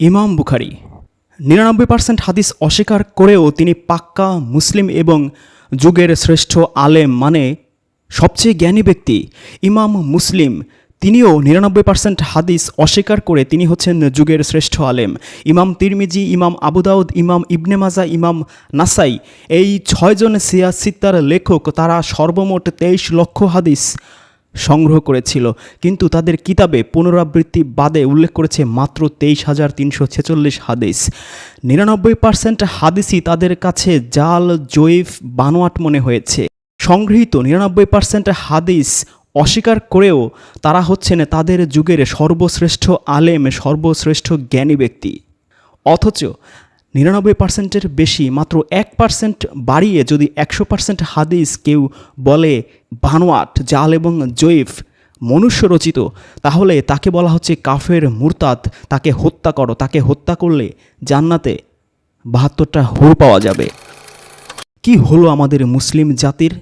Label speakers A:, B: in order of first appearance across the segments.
A: ইমাম বুখারি। নিরানব্বই পার্সেন্ট হাদিস অস্বীকার করেও তিনি পাক্কা মুসলিম এবং যুগের শ্রেষ্ঠ আলেম মানে সবচেয়ে জ্ঞানী ব্যক্তি, ইমাম মুসলিম। তিনিও নিরানব্বই পার্সেন্ট হাদিস অস্বীকার করে তিনি হচ্ছেন যুগের শ্রেষ্ঠ আলেম। ইমাম তিরমিজি, ইমাম আবুদাউদ ইমাম ইবনে মাজা, ইমাম নাসাই এই ছয়জন সিয়া সিত্তার লেখক, তারা সর্বমোট তেইশ লক্ষ হাদিস সংগ্রহ করেছিল। কিন্তু তাদের কিতাবে পুনরাবৃত্তি বাদে উল্লেখ করেছে মাত্র তেইশ হাজার তিনশো ছেচল্লিশ হাদিস। নিরানব্বই পার্সেন্ট হাদিসই তাদের কাছে জাল জয়ীফ বানোয়াট মনে হয়েছে। সংগৃহীত নিরানব্বই পার্সেন্ট হাদিস অস্বীকার করেও তারা হচ্ছেন তাদের যুগের সর্বশ্রেষ্ঠ আলেম, সর্বশ্রেষ্ঠ জ্ঞানী ব্যক্তি। অথচ নিরানব্বই পার্সেন্টের বেশি, মাত্র এক পার্সেন্ট বাড়িয়ে যদি একশো পার্সেন্ট হাদিস কেউ বলে বানোয়াট, জাল এবং জয়ীফ মনুষ্য রচিত তাহলে তাকে বলা হচ্ছে কাফের মুরতাদ, তাকে হত্যা করো, তাকে হত্যা করলে জান্নাতে বাহাত্তরটা হুর পাওয়া যাবে। কি হলো আমাদের মুসলিম জাতির?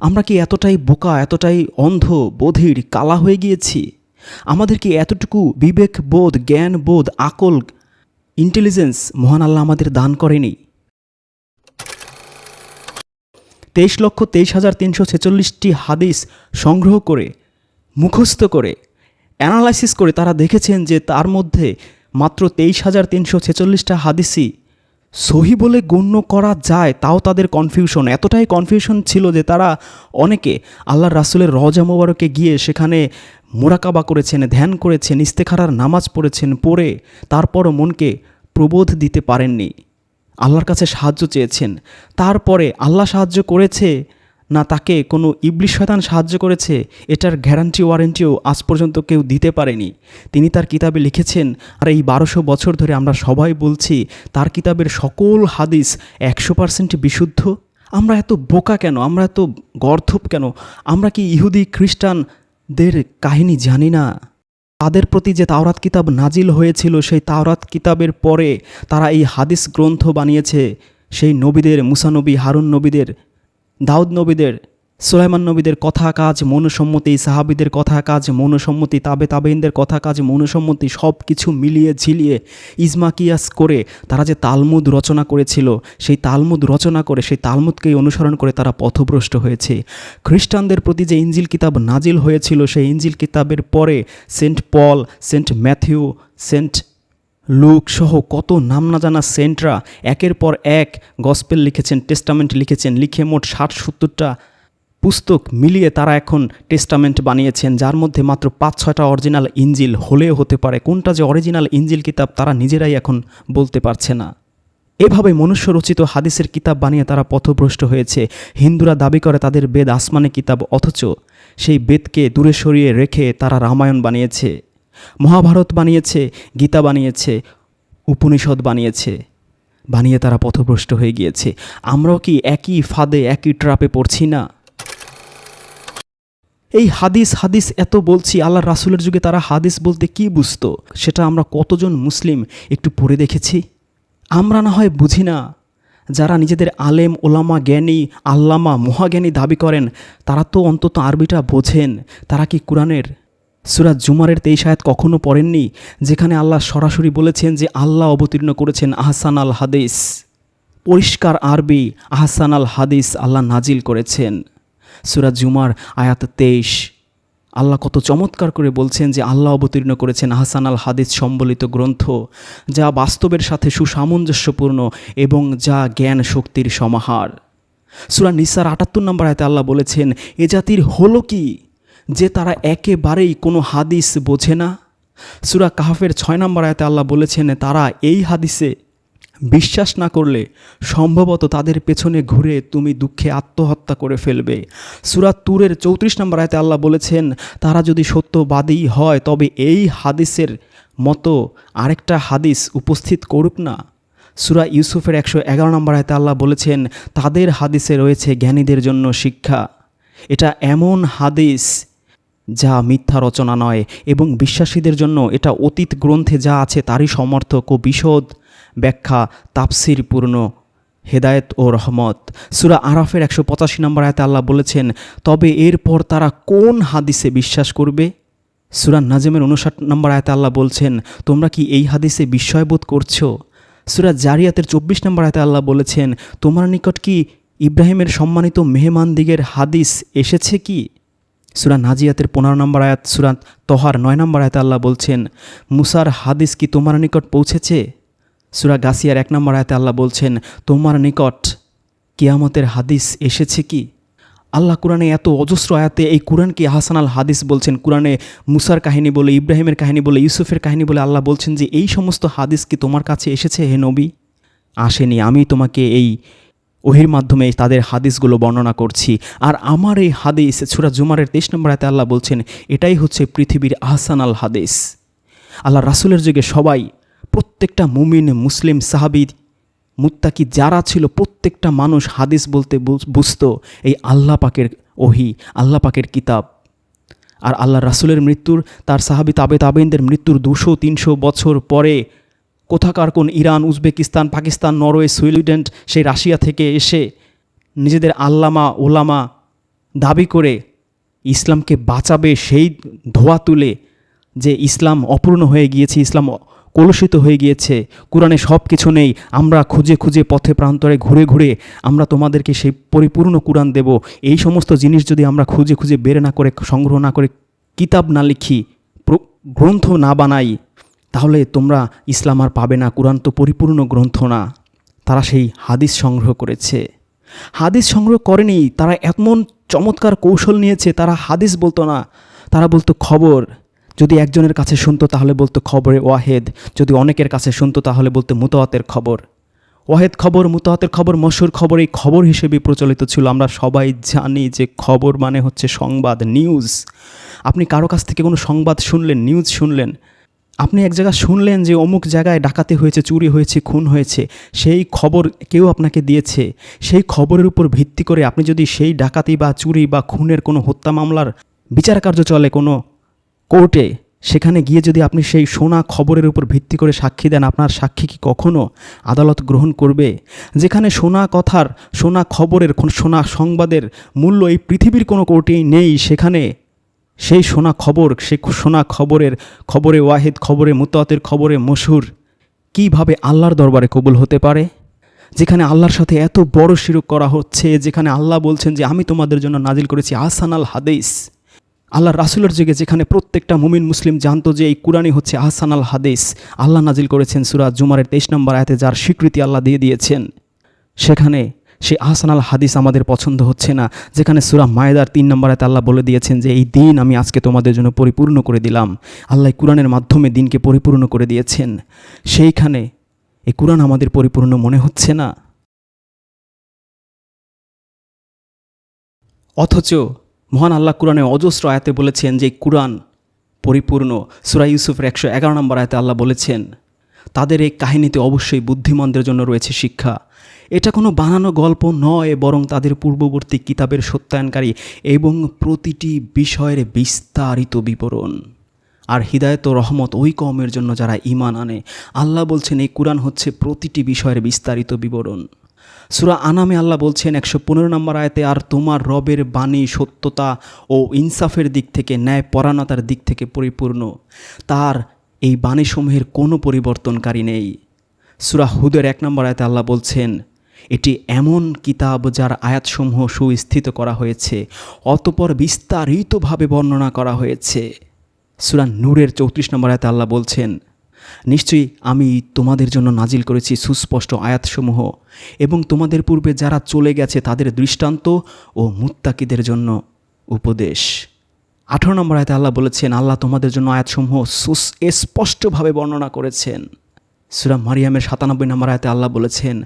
A: আমরা কি এতটাই বোকা, এতটাই অন্ধ, বধির, কালা হয়ে গিয়েছি? আমাদের কি এতটুকু বিবেক বোধ, জ্ঞান বোধ, আকল ইন্টেলিজেন্স মহান আল্লাহ আমাদের দান করেনি। তেইশ লক্ষ তেইশ হাজার তিনশো ছেচল্লিশটি হাদিস সংগ্রহ করে, মুখস্থ করে অ্যানালাইসিস করে তারা দেখেছেন যে তার মধ্যে মাত্র তেইশ হাজার তিনশো ছেচল্লিশটা হাদিসই সহি বলে গণ্য করা যায়, তাও তাদের কনফিউশন এতটাই কনফিউশন ছিল যে তারা অনেকে আল্লাহ রাসুলের রজা মোবারকে গিয়ে সেখানে মোরাকাবা করেছেন, ধ্যান করেছেন, ইস্তেখারার নামাজ পড়েছেন, পড়ে তারপরও মনকে প্রবোধ দিতে পারেননি। আল্লাহর কাছে সাহায্য চেয়েছেন। তারপরে আল্লাহ সাহায্য করেছে না তাকে কোনো ইবলিশ শয়তান সাহায্য করেছে, এটার গ্যারান্টি ওয়ারেন্টিও আজ পর্যন্ত কেউ দিতে পারেনি। তিনি তার কিতাবে লিখেছেন, আর এই বারোশো বছর ধরে আমরা সবাই বলছি, তার কিতাবের সকল হাদিস একশো পার্সেন্ট বিশুদ্ধ? আমরা এত বোকা কেন? আমরা এত গর্ধব কেন? আমরা কি ইহুদি, খ্রিস্টানদের কাহিনী জানি না? তাদের প্রতি যে তাওরাত কিতাব নাজিল হয়েছিল, সেই তাওরাত কিতাবের পরে তারা এই হাদিস গ্রন্থ বানিয়েছে। সেই নবীদের মুসানবী হারুন নবীদের দাউদ নবীদের, সুলাইমান নবীদের কথা কাজ মনুসম্মতি, সাহাবিদের কথা কাজ মনুসম্মতি, তাবে তাবেইনদের কথা কাজ মনুসম্মতি সব কিছু মিলিয়ে ঝিলিয়ে ইজমাকিয়াস করে তারা যে তালমুদ রচনা করেছিল, সেই তালমুদ রচনা করে, সেই তালমুদকেই অনুসরণ করে তারা পথভ্রষ্ট হয়েছে। খ্রিস্টানদের প্রতি যে ইঞ্জিল কিতাব নাজিল হয়েছিল, সেই ইঞ্জিল কিতাবের পরে saint Paul, saint Matthew, saint Luke সহ কত নাম না জানা সেন্টরা একের পর এক গসপেল লিখেছেন, টেস্টামেন্ট লিখেছেন, লিখে মোট ষাট সত্তরটা পুস্তক মিলিয়ে তারা এখন টেস্টামেন্ট বানিয়েছেন, যার মধ্যে মাত্র পাঁচ ছয়টা অরিজিনাল ইঞ্জিল হলেও হতে পারে। কোনটা যে অরিজিনাল ইঞ্জিল কিতাব তারা নিজেরাই এখন বলতে পারছে না। এভাবে মনুষ্য রচিত হাদিসের কিতাব বানিয়ে তারা পথভ্রষ্ট হয়েছে। হিন্দুরা দাবি করে তাদের বেদ আসমানে কিতাব, অথচ সেই বেদকে দূরে সরিয়ে রেখে তারা রামায়ণ বানিয়েছে। মহাভারত বানিয়েছে, গীতা বানিয়েছে, উপনিষদ বানিয়েছে, বানিয়ে তারা পথভ্রষ্ট হয়ে গিয়েছে। আমরাও কি একই ফাঁদে, একই ট্রাপে পড়ছি না? এই হাদিস হাদিস এত বলছি, আল্লাহ রাসুলের যুগে তারা হাদিস বলতে কি বুঝতো? সেটা আমরা কতজন মুসলিম একটু পড়ে দেখেছি? আমরা না হয় বুঝি না, যারা নিজেদের আলেম, ওলামা, জ্ঞানী, আল্লামা, মহাজ্ঞানী দাবি করেন, তারা তো অন্তত আরবিটা বোঝেন, তারা কি কোরআনের সুরাজ জুমারের তেইশ আয়াত কখনো পড়েননি, যেখানে আল্লাহ সরাসরি বলেছেন যে আল্লাহ অবতীর্ণ করেছেন আহসান আল হাদিস। পরিষ্কার আরবি, আহসান আল হাদিস আল্লাহ নাজিল করেছেন। সুরাজ জুমার আয়াত তেইশ। আল্লাহ কত চমৎকার করে বলছেন যে আল্লাহ অবতীর্ণ করেছেন আহসান আল হাদিস সম্বলিত গ্রন্থ, যা বাস্তবের সাথে সুসামঞ্জস্যপূর্ণ এবং যা জ্ঞান শক্তির সমাহার। সুরা নিসার আটাত্তর নম্বর আয়তে আল্লাহ বলেছেন, এ জাতির হলো কি? যে তারা একেবারেই কোনো হাদিস বোঝে না। সুরা কাহাফের ছয় নম্বর আয়তে আল্লাহ বলেছেন, তারা এই হাদিসে বিশ্বাস না করলে সম্ভবত তাদের পেছনে ঘুরে তুমি দুঃখে আত্মহত্যা করে ফেলবে। সুরাত তুরের চৌত্রিশ নম্বর আয়তে আল্লাহ বলেছেন, তারা যদি সত্যবাদী হয়, তবে এই হাদিসের মতো আরেকটা হাদিস উপস্থিত করুক না। সুরা ইউসুফের একশো এগারো নম্বর আয়তে আল্লাহ বলেছেন, তাদের হাদিসে রয়েছে জ্ঞানীদের জন্য শিক্ষা। এটা এমন হাদিস যা মিথ্যা রচনা নয় এবং বিশ্বাসীদের জন্য এটা অতীত গ্রন্থে যা আছে তারই সমর্থক ও বিশদ ব্যাখ্যা তাপসিরপূর্ণ হেদায়েত ও রহমত। সুরা আরাফের একশো পঁচাশি নম্বর আয়তে আল্লাহ বলেছেন, তবে এরপর তারা কোন হাদিসে বিশ্বাস করবে? সুরান নাজমের উনষাট নম্বর আয়াতে আল্লাহ বলছেন, তোমরা কি এই হাদিসে বিস্ময়বোধ করছ? সুরা জারিয়াতের চব্বিশ নম্বর আয়াতে আল্লাহ বলেছেন, তোমার নিকট কি ইব্রাহিমের সম্মানিত মেহমান দিগের হাদিস এসেছে কি? সুরা নাজিয়াতের পনেরো নম্বর আয়াত সুরাত তহার নয় নম্বর আয়াতে আল্লাহ বলছেন, মুসার হাদিস কি তোমার নিকট পৌঁছেছে? সুরা গাসিয়ার এক নম্বর আয়াতে আল্লাহ বলছেন, তোমার নিকট কিয়ামতের হাদিস এসেছে কি? আল্লাহ কোরআনে এত অজস্র আয়াতে এই কোরআনকে হাসান আল হাদিস বলছেন, কোরআনে মুসার কাহিনী বলে, ইব্রাহিমের কাহিনী বলে, ইউসুফের কাহিনী বলে আল্লাহ বলছেন যে, এই সমস্ত হাদিস কি তোমার কাছে এসেছে, হে নবী? আসেনি, আমি তোমাকে এই ওহির মাধ্যমে তাদের হাদিসগুলো বর্ণনা করছি। আর আমার এই হাদিস, সুরা জুমারের তেইশ নম্বর আয়তে আল্লাহ বলছেন, এটাই হচ্ছে পৃথিবীর আহসান আল হাদিস। আল্লাহ রাসুলের যুগে সবাই, প্রত্যেকটা মুমিন, মুসলিম সাহাবিদ মুত্তাকি যারা ছিল, প্রত্যেকটা মানুষ হাদিস বলতে বুঝতো, এই আল্লাহ পাকের ওহি, আল্লাহ পাকের কিতাব। আর আল্লাহ রাসুলের মৃত্যুর, তার সাহাবি তাবে তাবেনদের মৃত্যুর দুশো, তিনশো বছর পরে কোথাকার কোন Iran, Uzbekistan, Pakistan, Norway, Sweden, সেই রাশিয়া থেকে এসে নিজেদের আল্লামা, ওলামা দাবি করে ইসলামকে বাঁচাবে সেই ধোয়া তুলে যে ইসলাম অপূর্ণ হয়ে গিয়েছে, ইসলাম কলুষিত হয়ে গিয়েছে। কোরআনে সব কিছু নেই। আমরা খুঁজে খুঁজে পথে প্রান্তরে ঘুরে ঘুরে আমরা তোমাদেরকে সেই পরিপূর্ণ কোরআন দেব। এই সমস্ত জিনিস যদি আমরা খুঁজে খুঁজে বের না করে, সংগ্রহ না করে, কিতাব না লিখি গ্রন্থ না বানাই তাহলে তোমরা ইসলাম আর পাবে না, কোরআন তো পরিপূর্ণ গ্রন্থ না। তারা সেই হাদিস সংগ্রহ করেছে। হাদিস সংগ্রহ করেনি, তারা এমন চমৎকার কৌশল নিয়েছে, তারা হাদিস বলতো না, তারা বলতো খবর। যদি একজনের কাছে শুনতো তাহলে বলতো খবরে ওয়াহেদ, যদি অনেকের কাছে শুনতো তাহলে বলতো মুতওয়াতের খবর। ওয়াহেদ খবর, মুতওয়াতের খবর, মশুর খবর, এই খবর হিসেবে প্রচলিত ছিল। আমরা সবাই জানি যে খবর মানে হচ্ছে সংবাদ, নিউজ। আপনি কারও কাছ থেকে কোনো সংবাদ শুনলেন, নিউজ শুনলেন আপনি এক জায়গায় শুনলেন যে অমুক জায়গায় ডাকাতি হয়েছে, চুরি হয়েছে, খুন হয়েছে, সেই খবর কেউ আপনাকে দিয়েছে? সেই খবরের উপর ভিত্তি করে আপনি যদি সেই ডাকাতি বা চুরি বা খুনের কোনো হত্যা মামলার বিচার কার্য চলে কোনো কোর্টে, সেখানে গিয়ে যদি আপনি সেই শোনা খবরের উপর ভিত্তি করে সাক্ষী দেন, আপনার সাক্ষী কি কখনো আদালত গ্রহণ করবে? যেখানে শোনা কথার শোনা খবরের শোনা সংবাদের মূল্য এই পৃথিবীর কোনো কোর্টেই নেই, সেখানে সেই শোনা খবর সে শোনা খবরের খবরে ওয়াহিদ, খবরে মুতাতের, খবরে মশুর কীভাবে আল্লাহর দরবারে কবুল হতে পারে? যেখানে আল্লাহর সাথে এত বড় শিরক করা হচ্ছে, যেখানে আল্লাহ বলছেন যে, আমি তোমাদের জন্য নাজিল করেছি আহসান আল হাদিস। আল্লাহ রাসুলের যুগে যেখানে প্রত্যেকটা মুমিন মুসলিম জানতো যে, এই কুরআনই হচ্ছে আহসান আল হাদিস। আল্লাহ নাজিল করেছেন সুরাজ জুমারের তেইশ নম্বর আয়াতে, যার স্বীকৃতি আল্লাহ দিয়ে দিয়েছেন। সেখানে সেই আহসান আল হাদিস আমাদের পছন্দ হচ্ছে না। যেখানে সুরা মায়েদার তিন নম্বর আল্লাহ বলে দিয়েছেন যে, এই দিন আমি আজকে তোমাদের জন্য পরিপূর্ণ করে দিলাম। আল্লাহ কোরআনের মাধ্যমে দিনকে পরিপূর্ণ করে দিয়েছেন। সেইখানে এই কোরআন আমাদের পরিপূর্ণ মনে হচ্ছে না। অথচ মহান আল্লাহ কোরআনে অজস্র আয়াতে বলেছেন যে কোরআন পরিপূর্ণ। সুরা ইউসুফের একশো এগারো নম্বর আয়াতে আল্লাহ বলেছেন, তাদের এই কাহিনীতে অবশ্যই বুদ্ধিমানদের জন্য রয়েছে শিক্ষা। এটা কোনো বানানো গল্প নয়, বরং তাদের পূর্ববর্তী কিতাবের সত্যায়নকারী এবং প্রতিটি বিষয়ের বিস্তারিত বিবরণ। আর হৃদায়ত রহমত ওই কমের জন্য যারা ইমান আনে। আল্লাহ বলছেন, এই কোরআন হচ্ছে প্রতিটি বিষয়ের বিস্তারিত বিবরণ। সুরা আনামে আল্লাহ বলছেন, একশো পনেরো নম্বর আয়তে, আর তোমার রবের বাণী সত্যতা ও ইনসাফের দিক থেকে ন্যায় পরাণতার দিক থেকে পরিপূর্ণ। তার এই বাণীসমূহের কোনো পরিবর্তনকারী নেই। সুরা হুদের এক নম্বর আয়তে আল্লাহ বলছেন এটি এমন কিতাব যার আয়াতসমূহ সুস্থিত করা হয়েছে, অতপর বিস্তারিতভাবে বর্ণনা করা হয়েছে। সুরা নূরের চৌত্রিশ নম্বর আয়াতে আল্লাহ বলছেন, নিশ্চয়ই আমি তোমাদের জন্য নাজিল করেছি সুস্পষ্ট আয়াতসমূহ এবং তোমাদের পূর্বে যারা চলে গেছে তাদের দৃষ্টান্ত ও মুত্তাকিদের জন্য উপদেশ। আঠারো নম্বর আয়তে আল্লাহ বলেছেন, আল্লাহ তোমাদের জন্য আয়াতসমূহ সুস স্পষ্টভাবে বর্ণনা করেছেন। সুরা মারিয়ামের সাতানব্বই নম্বর আয়তে আল্লাহ বলেছেন,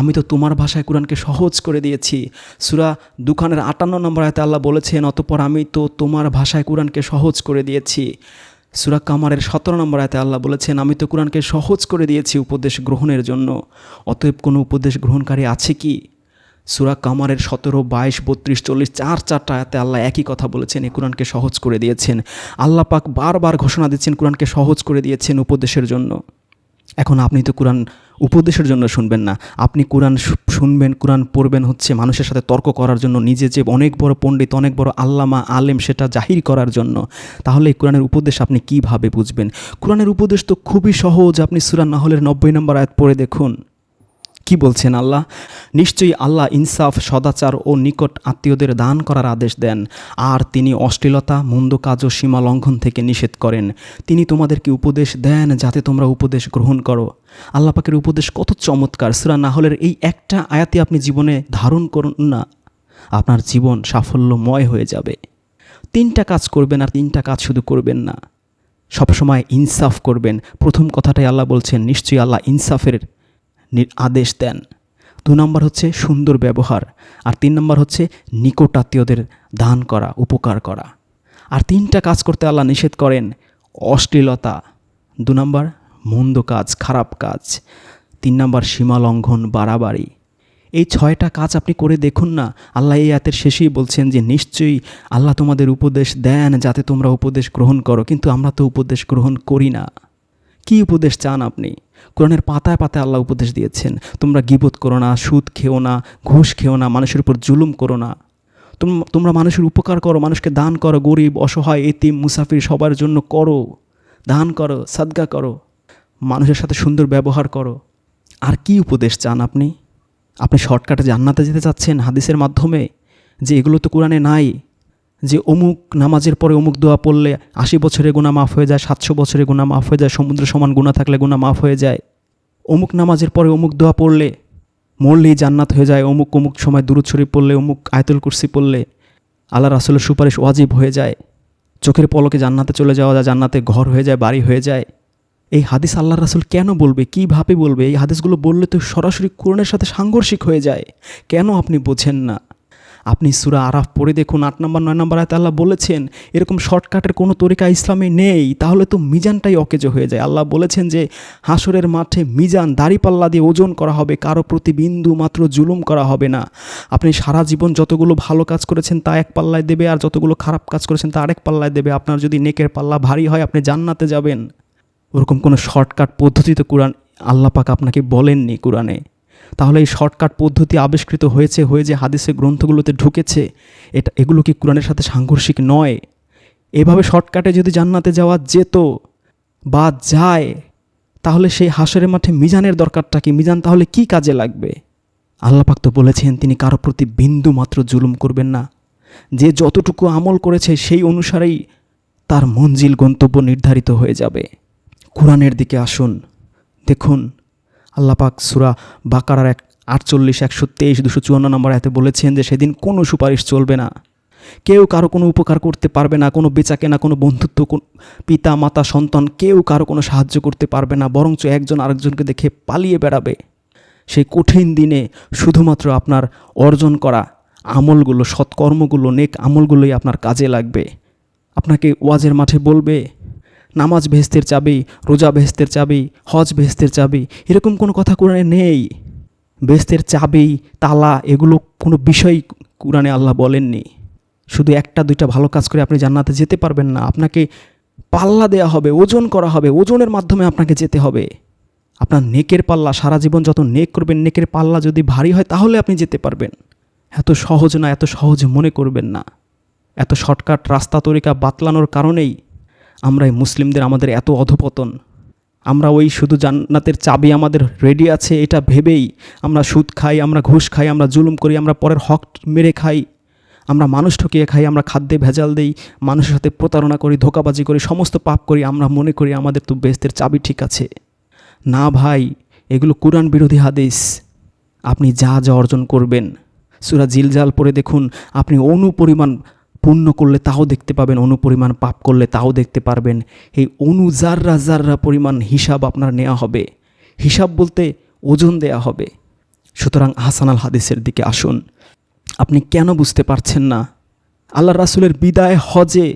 A: আমি তো তোমার ভাষায় কোরআনকে সহজ করে দিয়েছি। সুরা দুখানের আটান্ন নম্বর আয়তে আল্লাহ বলেছেন, অতপর আমি তো তোমার ভাষায় কোরআনকে সহজ করে দিয়েছি। সুরা কামারের সতেরো নম্বর আয়তে আল্লাহ বলেছেন, আমি তো কোরআনকে সহজ করে দিয়েছি উপদেশ গ্রহণের জন্য। অতএব কোনো উপদেশ গ্রহণকারী আছে কি? সুরা কামারের সতেরো, বাইশ, বত্রিশ, চল্লিশ, চার, চারটা আয়াতে আল্লাহ একই কথা বলেছেন এই কোরআনকে সহজ করে দিয়েছেন। আল্লাহ পাক বারবার ঘোষণা দিচ্ছেন, কোরআনকে সহজ করে দিয়েছেন উপদেশের জন্য। এখন আপনি তো কোরআন উপদেশের জন্য শুনবেন না। আপনি কোরআন শুনবেন, কোরআন পড়বেন হচ্ছে মানুষের সাথে তর্ক করার জন্য, নিজে যে অনেক বড় পণ্ডিত, অনেক বড় আল্লামা, আলেম, সেটা জাহির করার জন্য। তাহলে এই কোরআনের উপদেশ আপনি কীভাবে বুঝবেন? কোরআনের উপদেশ তো খুবই সহজ। আপনি সুরান নাহলের নব্বই নম্বর আয়াত পড়ে দেখুন। কি বলছেন আল্লাহ? নিশ্চয়ই আল্লাহ ইনসাফ, সদাচার ও নিকট আত্মীয়দের দান করার আদেশ দেন। আর তিনি অশ্লীলতা, মন্দ কাজ ও সীমা লঙ্ঘন থেকে নিষেধ করেন। তিনি তোমাদেরকে উপদেশ দেন যাতে তোমরা উপদেশ গ্রহণ করো। আল্লাহ পাকের উপদেশ কত চমৎকার। সুরা নাহলের এই একটা আয়াতে আপনি জীবনে ধারণ করুন না। আপনার জীবন সাফল্যময় হয়ে যাবে। তিনটা কাজ করবেন আর তিনটা কাজ শুধু করবেন না। সবসময় ইনসাফ করবেন। প্রথম কথাটাই আল্লাহ বলছেন, নিশ্চয়ই আল্লাহ ইনসাফের আদেশ দেন। দু নম্বর হচ্ছে সুন্দর ব্যবহার, আর তিন নম্বর হচ্ছে নিকট আত্মীয়দের দান করা, উপকার করা। আর তিনটা কাজ করতে আল্লাহ নিষেধ করেন, অশ্লীলতা। দু নম্বর, মন্দ কাজ, খারাপ কাজ। তিন নম্বর, সীমা লঙ্ঘন, বাড়াবাড়ি। এই ছয়টা কাজ আপনি করে দেখুন না, আল্লাহ এই আয়াতের শেষেই বলছেন যে, নিশ্চয়ই আল্লাহ তোমাদের উপদেশ দেন যাতে তোমরা উপদেশ গ্রহণ করো, কিন্তু আমরা তো উপদেশ গ্রহণ করি না। কি উপদেশ চান আপনি? কোরআনের পাতায় পাতায় আল্লাহ উপদেশ দিয়েছেন, তোমরা গিবত করো না, সুদ খেও না, ঘুষ খেও না, মানুষের উপর জুলুম করো না। তোম- তোমরা মানুষের উপকার করো, মানুষকে দান করো, গরিব, অসহায়, এতিম, মুসাফির, সবার জন্য করো। দান করো, সাদগা করো। মানুষের সাথে সুন্দর ব্যবহার করো। আর কি উপদেশ চান আপনি? আপনি শর্টকাটে জান্নাতে যেতে চাচ্ছেন হাদিসের মাধ্যমে? যে এগুলো তো কোরআনে নাই। যে অমুক নামাজের পরে অমুক দোয়া পড়লে আশি বছরে গুণা মাফ হয়ে যায়, সাতশো বছরে গুণা মাফ হয়ে যায়, সমুদ্র সমান গুণা থাকলে গুণা মাফ হয়ে যায়। অমুক নামাজের পরে অমুক দোয়া পড়লে মরলেই জান্নাত হয়ে যায়, অমুক অমুক সময় দুরুদ শরীফ পড়লে, অমুক আয়তুল কুরসি পড়লে আল্লাহ রাসুলের সুপারিশ ওয়াজিব হয়ে যায়। চোখের পলকে জান্নাতে চলে যাওয়া যায়, জান্নাতে ঘর হয়ে যায়, বাড়ি হয়ে যায়। এই হাদিস আল্লাহ রাসুল কেন বলবে কীভাবে বলবে? এই হাদিসগুলো বললে তো সরাসরি কোরআনের সাথে সাংঘর্ষিক হয়ে যায়। কেন আপনি বোঝেন না? আপনি সুরা আরাফ পড়ে দেখুন, আট নম্বর, নয় নম্বর আয়তে আল্লাহ বলেছেন, এরকম শর্টকাটের কোনো তরিকা ইসলামে নেই, তাহলে তো মিজানটাই অকেজো হয়ে যায়। আল্লাহ বলেছেন যে, হাসরের মাঠে মিজান, দাড়িপাল্লা দিয়ে ওজন করা হবে, কারও প্রতি বিন্দু মাত্র জুলুম করা হবে না। আপনি সারা জীবন যতগুলো ভালো কাজ করেছেন, তা এক পাল্লায় দেবে, আর যতগুলো খারাপ কাজ করেছেন, তা আরেক পাল্লায় দেবে। আপনার যদি নেকের পাল্লা ভারী হয়, আপনি জান্নাতে যাবেন। ওরকম কোনো শর্টকাট পদ্ধতিতে কোরআন আল্লাহ পাক আপনাকে বলেননি কোরআনে। তাহলে এই শর্টকাট পদ্ধতি আবিষ্কৃত হয়েছে, হয়ে যে হাদিসের গ্রন্থগুলোতে ঢুকেছে, এটা, এগুলো কি কোরআনের সাথে সাংঘর্ষিক নয়? এভাবে শর্টকাটে যদি জান্নাতে যাওয়া যেত বা যায়, তাহলে সেই হাসরের মাঠে মিজানের দরকারটা কি? মিজান তাহলে কি কাজে লাগবে? আল্লাহ পাক তো বলেছেন, তিনি কারও প্রতি বিন্দু মাত্র জুলুম করবেন না। যে যতটুকু আমল করেছে, সেই অনুসারেই তার মঞ্জিল গন্তব্য নির্ধারিত হয়ে যাবে। কোরআনের দিকে আসুন, দেখুন আল্লাপাক সুরা বাকারার এক আটচল্লিশ, একশো তেইশ, দুশো চুয়ান্ন নম্বর এতে বলেছেন যে সেদিন কোনো সুপারিশ চলবে না। কেউ কারও কোনো উপকার করতে পারবে না, কোনো বেচা কেনা কোনো বন্ধুত্ব পিতা, মাতা, সন্তান, কেউ কারও কোনো সাহায্য করতে পারবে না, বরঞ্চ একজন আরেকজনকে দেখে পালিয়ে বেড়াবে। সেই কঠিন দিনে শুধুমাত্র আপনার অর্জন করা আমলগুলো, সৎকর্মগুলো, নেক আমলগুলোই আপনার কাজে লাগবে। আপনাকে ওয়াজের মাঠে বলবে নামাজ ভেস্তের চাবি, রোজা ভেস্তের চাবি, হজ ভেস্তের চাবি, এরকম কোনো কথা কোরআনে নেই। বেস্তের চাবি, তালা, এগুলো কোনো বিষয় কোরআনে আল্লাহ বলেননি। শুধু একটা, দুইটা ভালো কাজ করে আপনি জান্নাতে যেতে পারবেন না। আপনাকে পাল্লা দেয়া হবে, ওজন করা হবে, ওজনের মাধ্যমে আপনাকে যেতে হবে। আপনার নেকের পাল্লা, সারা জীবন যত নেক করবেন, নেকের পাল্লা যদি ভারী হয়, তাহলে আপনি যেতে পারবেন। এত সহজ না, এত সহজ মনে করবেন না। এত শর্টকাট রাস্তা তরিকা বাতলানোর কারণেই আমরা এই মুসলিমদের আমাদের এত অধপতন। আমরা ওই শুধু জান্নাতের চাবি আমাদের রেডি আছে, এটা ভেবেই আমরা সুদ খাই, আমরা ঘুষ খাই, আমরা জুলুম করি, আমরা পরের হক মেরে খাই। আমরা মানুষ ঠকিয়ে খাই, আমরা খাদ্যে ভেজাল দেই, মানুষের সাথে প্রতারণা করি, ধোকাবাজি করি, সমস্ত পাপ করি, আমরা মনে করি আমাদের তো বেস্তের চাবি ঠিক আছে। না ভাই, এগুলো কোরআন বিরোধী হাদিস। আপনি যা যা অর্জন করবেন। সুরা জিলজাল পরে দেখুন, আপনি অনুপরিমাণ পুণ্য করলে তাও দেখতে পাবেন, অনুপরিমাণ পাপ করলে তাও দেখতে পারবেন। এই অনু জাররা জাররা পরিমাণ হিসাব আপনার নেওয়া হবে, হিসাব বলতে ওজন দেয়া হবে। সুতরাং হাসানাল হাদিসের দিকে আসুন। আপনি কেন বুঝতে পারছেন না? আল্লাহ রাসুলের বিদায় হজে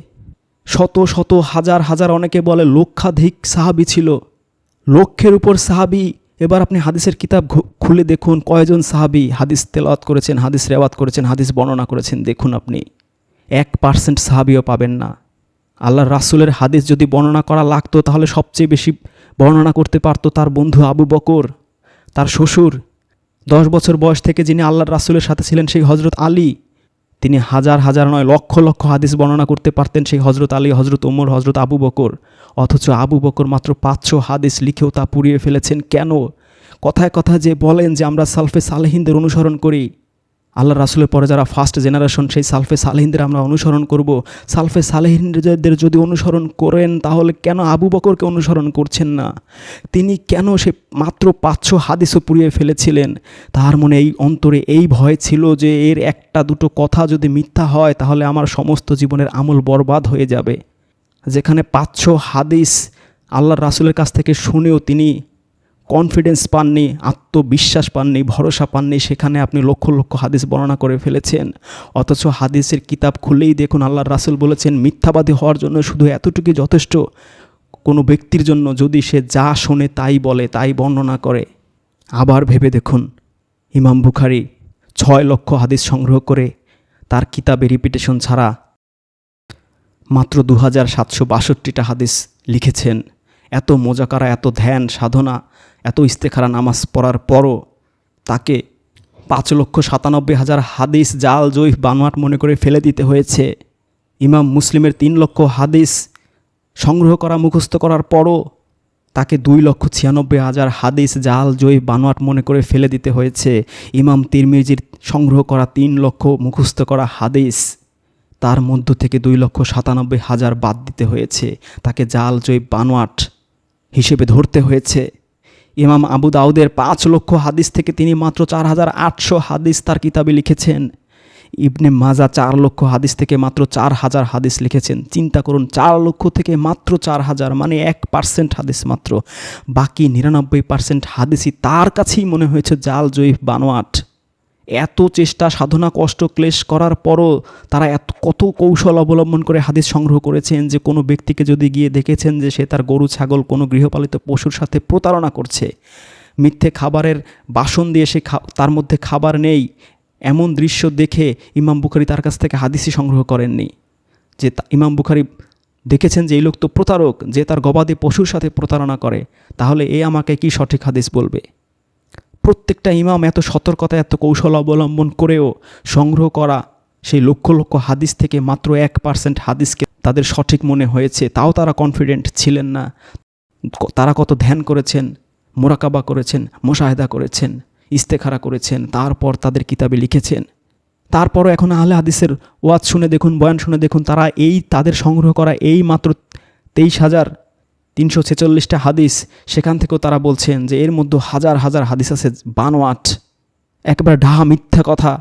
A: শত শত, হাজার হাজার অনেকে বলে লক্ষাধিক সাহাবি ছিল। লক্ষের উপর সাহাবি, এবার আপনি হাদিসের কিতাব খুলে দেখুন, কয়জন সাহাবি হাদিস তেলাওয়াত করেছেন, হাদিস রেওয়াত করেছেন, হাদিস বর্ণনা করেছেন, দেখুন আপনি। এক পার্সেন্ট সাহাবিও পাবেন না। আল্লাহ রাসুলের হাদিস যদি বর্ণনা করা লাগতো, তাহলে সবচেয়ে বেশি বর্ণনা করতে পারতো তার বন্ধু আবু বকর, তার শ্বশুর। দশ বছর বয়স থেকে যিনি আল্লাহর রাসুলের সাথে ছিলেন, সেই হজরত আলী। তিনি হাজার হাজার নয়, লক্ষ লক্ষ হাদিস বর্ণনা করতে পারতেন সেই হজরত আলী হজরত ওমর হজরত আবু বকর। অথচ আবু বকর মাত্র পাঁচশো হাদিস লিখেও তা পুড়িয়ে ফেলেছেন কেন? কথায় কথা যে বলেন যে আমরা সালফে সালেহিনদের অনুসরণ করি আল্লাহ রাসুলের পরে যারা ফার্স্ট জেনারেশন সেই সালফে সালেহিনদের আমরা অনুসরণ করব। সালফে সালেহিনদের যদি অনুসরণ করেন, তাহলে কেন আবু বকরকে অনুসরণ করছেন না? তিনি কেন সে মাত্র পাঁচশো হাদিসও পুড়িয়ে ফেলেছিলেন? তার মনে এই অন্তরে এই ভয় ছিল যে এর একটা দুটো কথা যদি মিথ্যা হয়, তাহলে আমার সমস্ত জীবনের আমল বরবাদ হয়ে যাবে। যেখানে পাঁচশো হাদিস আল্লাহর রাসুলের কাছ থেকে শুনেও তিনি কনফিডেন্স পাননি, আত্মবিশ্বাস পাননি, ভরসা পাননি, সেখানে আপনি লক্ষ লক্ষ হাদিস বর্ণনা করে ফেলেছেন। অথচ হাদিসের কিতাব খুলেই দেখুন আল্লাহর রাসুল বলেছেন, মিথ্যাবাদী হওয়ার জন্য শুধু এতটুকুই যথেষ্ট। কোনো ব্যক্তির জন্য যদি সে যা শোনে তাই বলে, তাই বর্ণনা করে। আবার ভেবে দেখুন, ইমাম বুখারি ছয় লক্ষ হাদিস সংগ্রহ করে তার কিতাবে রিপিটেশন ছাড়া মাত্র দু হাজার সাতশো বাষট্টিটা হাদিস লিখেছেন। এত মোজাকারা এত ধ্যান, সাধনা, এত ইস্তেখারা নামাজ পড়ার পরও তাকে পাঁচ লক্ষ সাতানব্বই হাজার হাদিস জাল জৈফ বানোয়াট মনে করে ফেলে দিতে হয়েছে। ইমাম মুসলিমের তিন লক্ষ হাদিস সংগ্রহ করা, মুখস্থ করার পরও তাকে দুই লক্ষ ছিয়ানব্বই হাজার হাদিস জাল জৈফ বানোয়াট মনে করে ফেলে দিতে হয়েছে। ইমাম তিরমিজির সংগ্রহ করা তিন লক্ষ, মুখস্থ করা হাদিস তার মধ্য থেকে দুই লক্ষ সাতানব্বই হাজার বাদ দিতে হয়েছে। তাকে জাল জৈব বানোয়াট হিসেবে ধরতে হয়েছে। ইমাম আবু দাউদের পাঁচ লক্ষ হাদিস থেকে তিনি মাত্র চার হাজার আটশো হাদিস তার কিতাবে লিখেছেন। ইবনে মাজা চার লক্ষ হাদিস থেকে মাত্র চার হাজার হাদিস লিখেছেন। চিন্তা করুন, চার লক্ষ থেকে মাত্র চার হাজার মানে এক পার্সেন্ট হাদিস মাত্র। বাকি নিরানব্বই পার্সেন্ট হাদিসই তার কাছেই মনে হয়েছে জাল জৈব বানোয়াট। এত চেষ্টা, সাধনা, কষ্ট, ক্লেশ করার পরও তারা এত, কত কৌশল অবলম্বন করে হাদিস সংগ্রহ করেছেন যে কোনো ব্যক্তিকে যদি গিয়ে দেখেছেন যে সে তার গরু, ছাগল, কোনো গৃহপালিত পশুর সাথে প্রতারণা করছে, মিথ্যে খাবারের বাসন দিয়ে সে তার মধ্যে খাবার নেই, এমন দৃশ্য দেখে ইমাম বুখারি তার কাছ থেকে হাদিসই সংগ্রহ করেননি। যে ইমাম বুখারি দেখেছেন যে এই লোক তো প্রতারক, যে তার গবাদি পশুর সাথে প্রতারণা করে, তাহলে এ আমাকে কি সঠিক হাদিস বলবে? প্রত্যেকটা ইমাম এত সতর্কতা, এত কৌশল অবলম্বন করেও সংগ্রহ করা সেই লক্ষ লক্ষ হাদিস থেকে মাত্র এক পার্সেন্ট হাদিসকে তাদের সঠিক মনে হয়েছে, তাও তারা কনফিডেন্ট ছিলেন না। তারা কত ধ্যান করেছেন, মোরাকাবা করেছেন, মোশাহেদা করেছেন, ইস্তেখারা করেছেন, তারপর তাদের কিতাবে লিখেছেন। তারপরও এখন আহলে হাদিসের ওয়াজ শুনে দেখুন, বয়ান শুনে দেখুন, তারা এই, তাদের সংগ্রহ করা এই মাত্র তেইশ হাজার তিনশো ছেচল্লিশটা হাদিস, সেখান থেকেও তারা বলছেন যে এর মধ্যে হাজার হাজার হাদিস আছে বানোয়াট। একবার ঢাহা মিথ্যা কথা।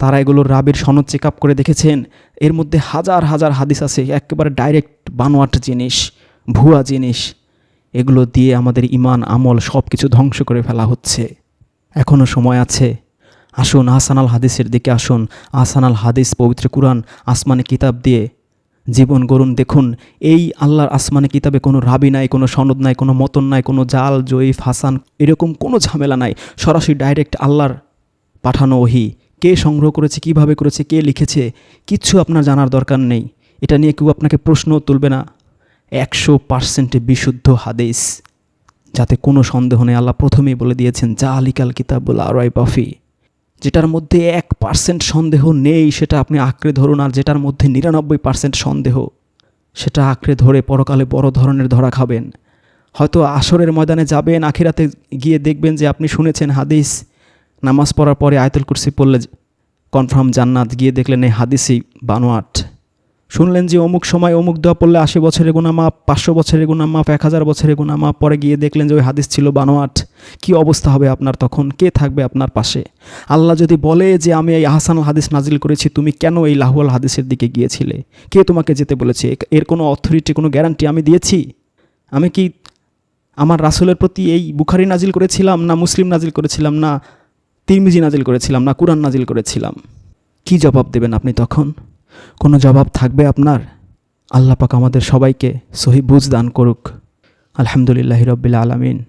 A: তারা এগুলোর রাবের সনদ চেক আপ করে দেখেছেন। এর মধ্যে হাজার হাজার হাদিস আছে, একেবারে ডাইরেক্ট বানোয়াট জিনিস, ভুয়া জিনিস। এগুলো দিয়ে আমাদের ইমান, আমল সব কিছু ধ্বংস করে ফেলা হচ্ছে। এখনও সময় আছে। আসুন আসানাল হাদিসের দিকে আসুন। আসানাল হাদিস, পবিত্র কুরআন, আসমানি কিতাব দিয়ে জীবন গড়ুন। দেখুন, এই আল্লাহর আসমানে কিতাবে কোনো রাবি নাই, কোনো সনদ নাই, কোনো মতন নাই, কোনো জাল, জয়ীফ, হাসান, এরকম কোনো ঝামেলা নাই। সরাসরি ডাইরেক্ট আল্লাহর পাঠানো ওহি। কে সংগ্রহ করেছে, কীভাবে করেছে, কে লিখেছে, কিচ্ছু আপনার জানার দরকার নেই। এটা নিয়ে কেউ আপনাকে প্রশ্ন তুলবে না। একশো পার্সেন্টে বিশুদ্ধ হাদিস। যাতে কোনো সন্দেহ নেই, আল্লাহ প্রথমেই বলে দিয়েছেন যা আলিকাল কিতাবুল আরাই বাফি যেটার মধ্যে এক পার্সেন্ট সন্দেহ নেই, সেটা আপনি আঁকড়ে ধরুন, আর যেটার মধ্যে নিরানব্বই পার্সেন্ট সন্দেহ, সেটা আঁকড়ে ধরে পরকালে বড় ধরনের ধরা খাবেন। হয়তো আসরের ময়দানে যাবেন, আখিরাতে গিয়ে দেখবেন যে আপনি শুনেছেন হাদিস, নামাজ পড়ার পরে আয়তুল কুরসি পড়লে কনফার্ম জান্নাত, গিয়ে দেখলেন এই হাদিসই বানোয়াট। শুনলেন যে অমুক সময় অমুক দোয়া পড়লে আশি বছরের গুণা মাপ পাঁচশো বছরের গুণা মাপ এক হাজার বছরের গুণা মাপ পরে গিয়ে দেখলেন যে ওই হাদিস ছিল বানোয়াট কি অবস্থা হবে আপনার তখন? কে থাকবে আপনার পাশে? আল্লাহ যদি বলে যে আমি এই আহসানুল হাদিস নাজিল করেছি, তুমি কেন এই লাহুয়াল হাদিসের দিকে গিয়েছিলে? কে তোমাকে যেতে বলেছে? এর কোনো অথরিটি কোনো গ্যারান্টি আমি দিয়েছি? আমি কি আমার রাসুলের প্রতি এই বুখারি নাজিল করেছিলাম, না মুসলিম নাজিল করেছিলাম, না তিরমিজি নাজিল করেছিলাম, না কুরআন নাজিল করেছিলাম? কি জবাব দেবেন আপনি তখন? কোনো জবাব থাকবে আপনার? আল্লাপাক আমাদের সবাইকে সহি বুঝ দান করুক। আলহামদুলিল্লাহ রব্বিল আলমিন।